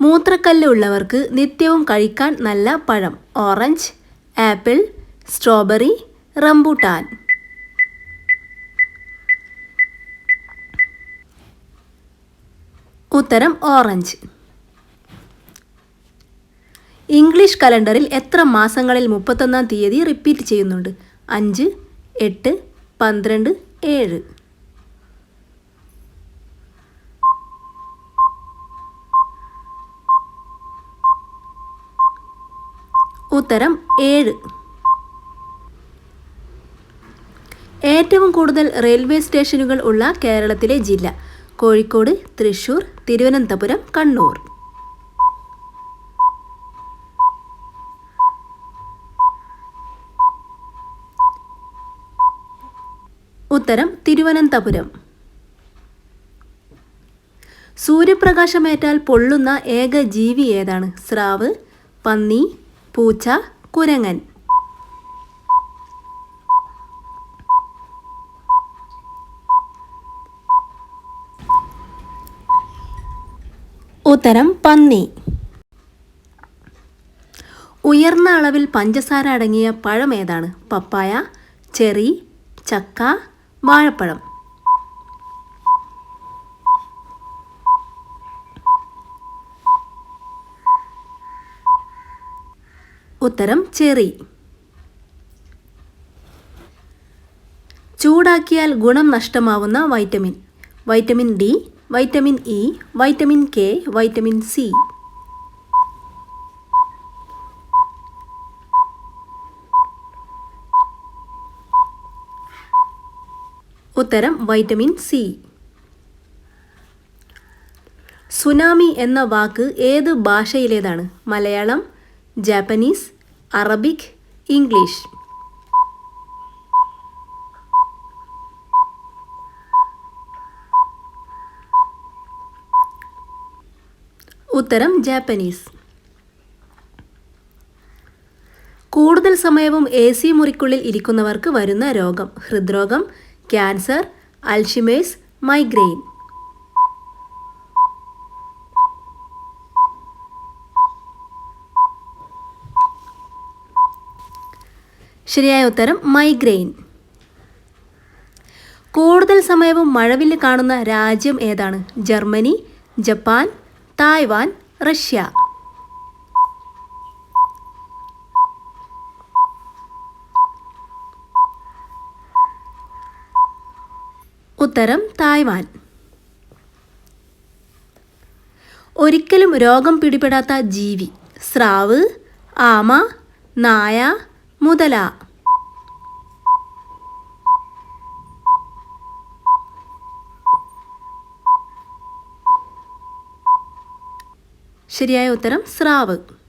മൂത്രക്കല്ല് ഉള്ളവർക്ക് നിത്യവും കഴിക്കാൻ നല്ല പഴം. Orange apple strawberry rambutan. ഉത്തരം ഓറഞ്ച്. ഇംഗ്ലീഷ് കലണ്ടറിൽ എത്ര മാസങ്ങളിൽ മുപ്പത്തൊന്നാം തീയതി റിപ്പീറ്റ് ചെയ്യുന്നുണ്ട്? അഞ്ച് എട്ട് പന്ത്രണ്ട് ഏഴ്. ഉത്തരം ഏഴ്. ഏറ്റവും കൂടുതൽ റെയിൽവേ സ്റ്റേഷനുകൾ ഉള്ള കേരളത്തിലെ ജില്ല കോഴിക്കോട് തൃശൂർ തിരുവനന്തപുരം കണ്ണൂർ. ഉത്തരം തിരുവനന്തപുരം. സൂര്യപ്രകാശമേറ്റാൽ പൊള്ളുന്ന ഏക ജീവി ഏതാണ്? സ്രാവ് പന്നി പൂച്ച കുരങ്ങൻ. ഉത്തരം പന്നി. ഉയർന്ന അളവിൽ പഞ്ചസാര അടങ്ങിയ പഴം ഏതാണ്? പപ്പായ ചെറി ചക്ക വാഴപ്പഴം. ഉത്തരം ചെറി. ചൂടാക്കിയാൽ ഗുണം നഷ്ടമാവുന്ന vitamin. Vitamin D vitamin E vitamin K vitamin C. ഉത്തരം വൈറ്റമിൻ സി. സുനാമി എന്ന വാക്ക് ഏത് ഭാഷയിലേതാണ്? മലയാളം ജാപ്പനീസ് അറബിക് ഇംഗ്ലീഷ് ഉത്തരം ജാപ്പനീസ് കൂടുതൽ സമയവും എ സി മുറിക്കുള്ളിൽ ഇരിക്കുന്നവർക്ക് വരുന്ന രോഗം ഹൃദ്രോഗം ക്യാൻസർ അൽഷിമേഴ്സ് മൈഗ്രെയിൻ ശരിയായ ഉത്തരം മൈഗ്രെയിൻ കൂടുതൽ സമയവും മഴവിൽ കാണുന്ന രാജ്യം ഏതാണ്? Germany Japan Taiwan Russia. ഉത്തരം തായ്വാൻ. ഒരിക്കലും രോഗം പിടിപെടാത്ത ജീവി സ്രാവ് ആമ നായ മുതല. ശരിയായ ഉത്തരം സ്രാവ്.